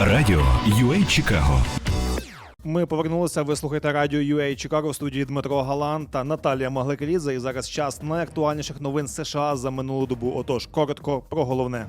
Радіо UA Чикаго. Ми повернулися. Ви слухаєте радіо UA Чикаго в студії Дмитро Галан та Наталія Магликаліза. І зараз час найактуальніших новин США за минулу добу. Отож, коротко про головне.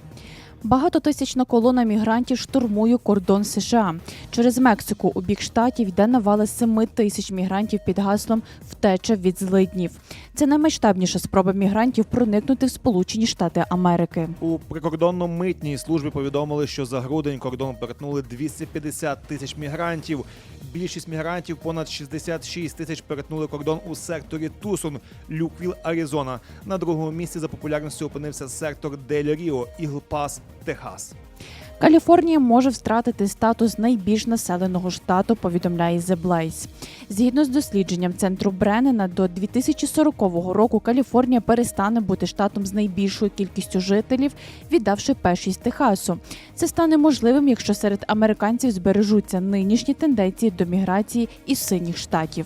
Багатотисячна колона мігрантів штурмує кордон США. Через Мексику у бік штатів йде навала 7 тисяч мігрантів під гаслом втеча від злиднів. Це наймасштабніша спроба мігрантів проникнути в Сполучені Штати Америки. У прикордонно-митній службі повідомили, що за грудень кордон перетнули 250 тисяч мігрантів. Більшість мігрантів, понад 66 тисяч, перетнули кордон у секторі Тусун, Люквіл, Аризона. На другому місці за популярністю опинився сектор Дель Ріо, Ігл-Пас, Техас. Каліфорнія може втратити статус найбільш населеного штату, повідомляє The Blaze. Згідно з дослідженням центру Бреннена, до 2040 року Каліфорнія перестане бути штатом з найбільшою кількістю жителів, віддавши першість Техасу. Це стане можливим, якщо серед американців збережуться нинішні тенденції до міграції із синіх штатів.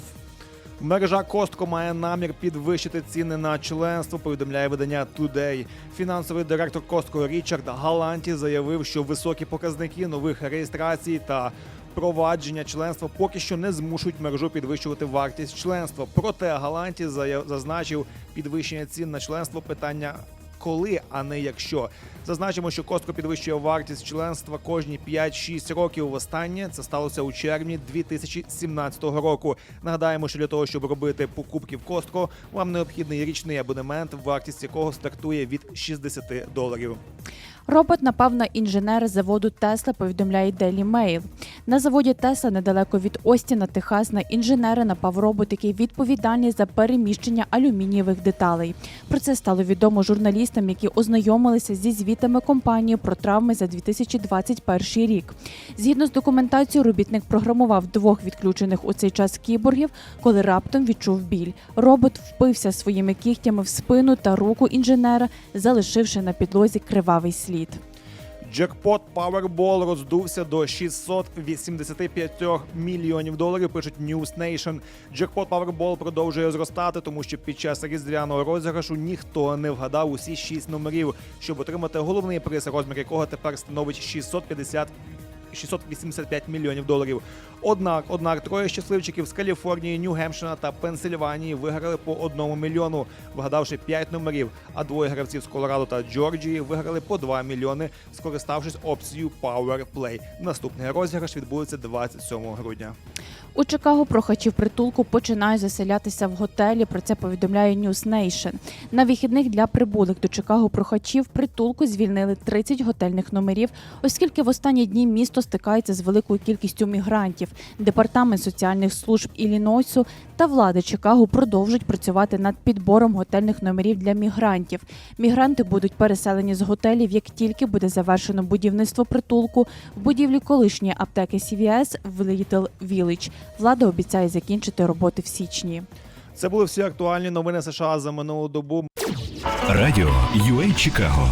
Мережа Костко має намір підвищити ціни на членство. Повідомляє видання Today. Фінансовий директор Костко Річард Галанті заявив, що високі показники нових реєстрацій та провадження членства поки що не змушують мережу підвищувати вартість членства. Проте Галанті зазначив підвищення цін на членство питання. Коли, а не якщо зазначимо, що Костко підвищує вартість членства кожні 5-6 років. Востаннє це сталося у червні 2017 року. Нагадаємо, що для того, щоб робити покупки в Костко, вам необхідний річний абонемент, вартість якого стартує від 60 доларів. Робот напав на інженера заводу Тесла, повідомляє Daily Mail. На заводі Тесла недалеко від Остіна, Техас, на інженера напав робот, який відповідальний за переміщення алюмінієвих деталей. Про це стало відомо журналістам, які ознайомилися зі звітами компанії про травми за 2021 рік. Згідно з документацією, робітник програмував двох відключених у цей час кіборгів, коли раптом відчув біль. Робот впився своїми кігтями в спину та руку інженера, залишивши на підлозі кривавий слід. Джекпот Powerball роздувся до 685 мільйонів доларів. Пишуть News Nation. Джекпот Powerball продовжує зростати, тому що під час різдвяного розіграшу ніхто не вгадав усі шість номерів, щоб отримати головний приз, розмір якого тепер становить 650 685 мільйонів доларів. Однак, однак, троє щасливчиків з Каліфорнії, Нью-Гемпшина та Пенсильванії виграли по одному мільйону, вгадавши 5 номерів. А двоє гравців з Колорадо та Джорджії виграли по 2 мільйони, скориставшись опцією Power Play. Наступний розіграш відбудеться 27 грудня. У Чикаго прохачів притулку починають заселятися в готелі. Про це повідомляє News Nation. На вихідних для прибулих до Чикаго прохачів притулку звільнили 30 готельних номерів, оскільки в останні дні місто стикається з великою кількістю мігрантів. Департамент соціальних служб Іллінойсу та влади Чикаго продовжують працювати над підбором готельних номерів для мігрантів. Мігранти будуть переселені з готелів, як тільки буде завершено будівництво притулку в будівлі колишньої аптеки CVS в Little Village. Влада обіцяє закінчити роботи в січні. Це були всі актуальні новини США за минулу добу. Радіо UA Чикаго.